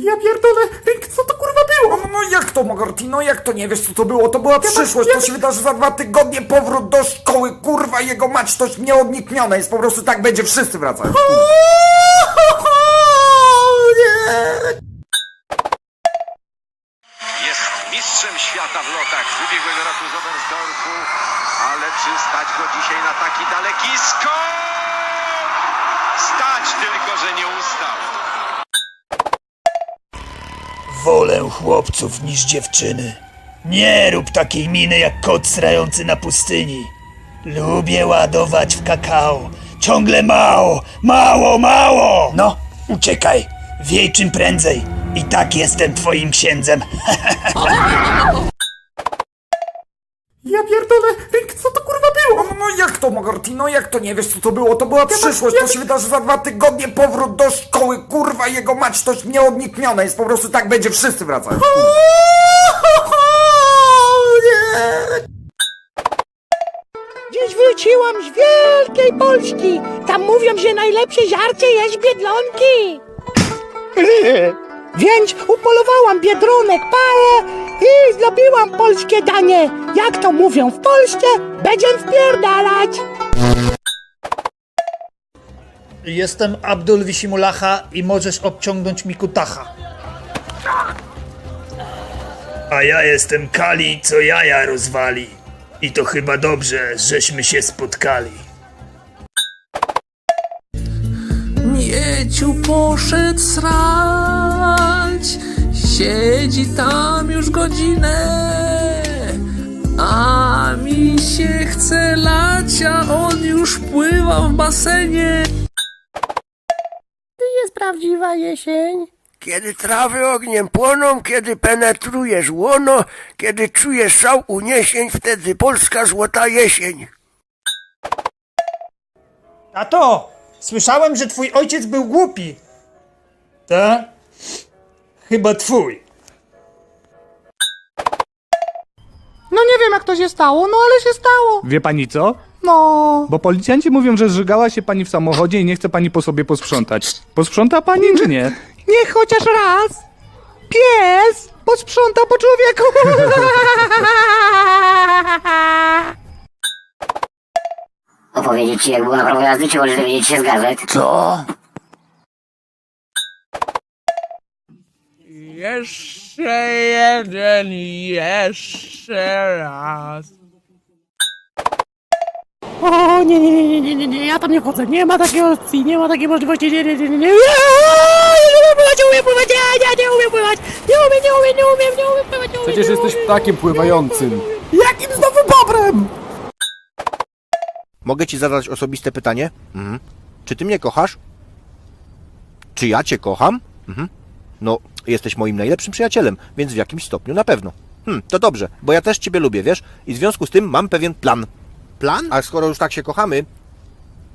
Ja pierdolę, Rick, co to kurwa było? No, no jak to, Mogortino, jak to nie wiesz co to było? To była przyszłość, ja- to się wydarzy za dwa tygodnie, powrót do szkoły, kurwa, jego maćtość nieunikniona jest, po prostu tak będzie, wszyscy wracają. Nie! Jest mistrzem świata w lotach z ubiegłego roku z Oberstdorfu, ale czy stać go dzisiaj na taki daleki skok? Stać tylko, że nie ustał. Wolę chłopców niż dziewczyny. Nie rób takiej miny jak kot srający na pustyni. Lubię ładować w kakao. Ciągle mało, mało, mało! No, uciekaj. Wiej czym prędzej. I tak jestem twoim księdzem. Ja pierdolę, co to kurwa było? No, no jak to, Mogortino, jak to nie wiesz co to było? To była przyszłość, ja- to się wydarzy za dwa tygodnie, powrót do szkoły, kurwa, jego maćtość nieunikniona jest, po prostu tak będzie, wszyscy wracają. Nie! Dziś wróciłam z wielkiej Polski. Tam mówią, że najlepsze żarcie jest biedlonki. Więc upolowałam biedronek parę i zrobiłam polskie danie. Jak to mówią w Polsce, będziemy wpierdalać. Jestem Abdul Wisimulacha i możesz obciągnąć mi kutacha. A ja jestem Kali, co jaja rozwali. I to chyba dobrze, żeśmy się spotkali. Mieciu poszedł srać, siedzi tam już godzinę, a mi się chce lać, a on już pływa w basenie. Jest prawdziwa jesień. Kiedy trawy ogniem płoną, kiedy penetrujesz łono, kiedy czujesz szał uniesień, wtedy polska złota jesień. Tato, słyszałem, że twój ojciec był głupi. Ta? Chyba twój. No nie wiem jak to się stało, no ale się stało. Wie pani co? No. Bo policjanci mówią, że zżygała się pani w samochodzie i nie chce pani po sobie posprzątać. Posprząta pani czy nie? Niech chociaż raz pies posprząta po człowieku. Opowiedzieć ci, jak była prawo jazdy, czy możesz dowiedzieć się z gazet? Co? Jeszcze jeden, jeszcze raz. O nie, nie, nie, nie, nie, nie, nie, ja tam nie wchodzę, nie ma takiej opcji, nie ma takiej możliwości, nie, nie, nie, nie, nie, nie, umiem pływać, nie umiem pływać, nie, nie, nie umiem pływać, nie umiem, nie umiem, nie umiem, nie umiem pływać, nie Przecież jesteś ptakiem pływającym. Jakim znowu bobrem? Mogę ci zadać osobiste pytanie? Mhm. Czy ty mnie kochasz? Czy ja cię kocham? Mhm. No, jesteś moim najlepszym przyjacielem, więc w jakimś stopniu na pewno. Hm, to dobrze, bo ja też ciebie lubię, wiesz? I w związku z tym mam pewien plan. Plan? A skoro już tak się kochamy...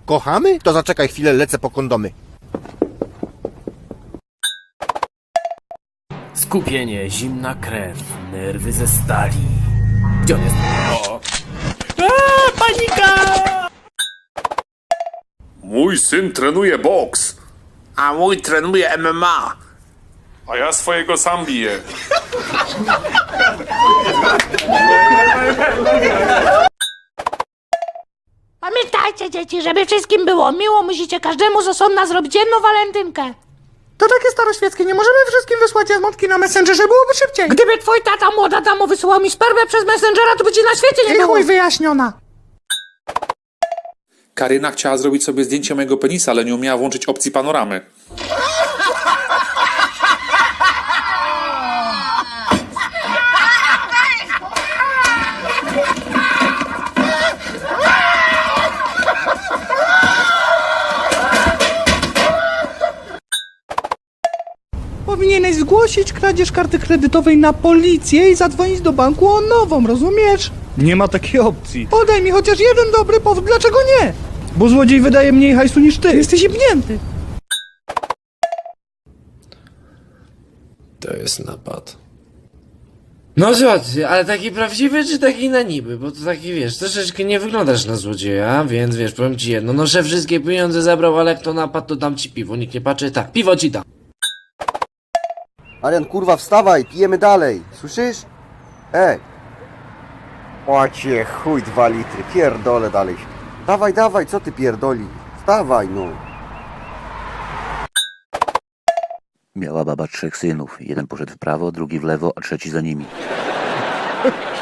Kochamy? To zaczekaj chwilę, lecę po kondomy. Skupienie, zimna krew, nerwy ze stali. Gdzie on jest? O! panika! Mój syn trenuje boks, A mój trenuje MMA. A ja swojego sam biję. Pamiętajcie dzieci, żeby wszystkim było miło, musicie każdemu z osobna zrobić jedną walentynkę. To takie staroświeckie, nie możemy wszystkim wysłać jazmotki na Messengerze, byłoby szybciej. Gdyby twój tata młoda damo wysyłał mi spermę przez Messengera, to by ci na świecie nie było. chuj wyjaśniona. Karyna chciała zrobić sobie zdjęcie mojego penisa, ale nie umiała włączyć opcji panoramy. Powinieneś zgłosić kradzież karty kredytowej na policję i zadzwonić do banku o nową, rozumiesz? Nie ma takiej opcji. Podaj mi chociaż jeden dobry powód, dlaczego nie? Bo złodziej wydaje mniej hajsu niż ty. Jesteś jebnięty. To jest napad. No co ty, ale taki prawdziwy czy taki na niby? Bo to taki wiesz, troszeczkę nie wyglądasz na złodzieja, więc wiesz, powiem ci jedno, no szef wszystkie pieniądze zabrał, ale jak to napad, to dam ci piwo, nikt nie patrzy, tak, piwo ci dam. Arian, kurwa, wstawaj, pijemy dalej. Słyszysz? Ej. Łacie, chuj, dwa litry, pierdolę dalej. Dawaj, dawaj, co ty pierdoli? Wstawaj, no. Miała baba trzech synów. Jeden poszedł w prawo, drugi w lewo, a trzeci za nimi.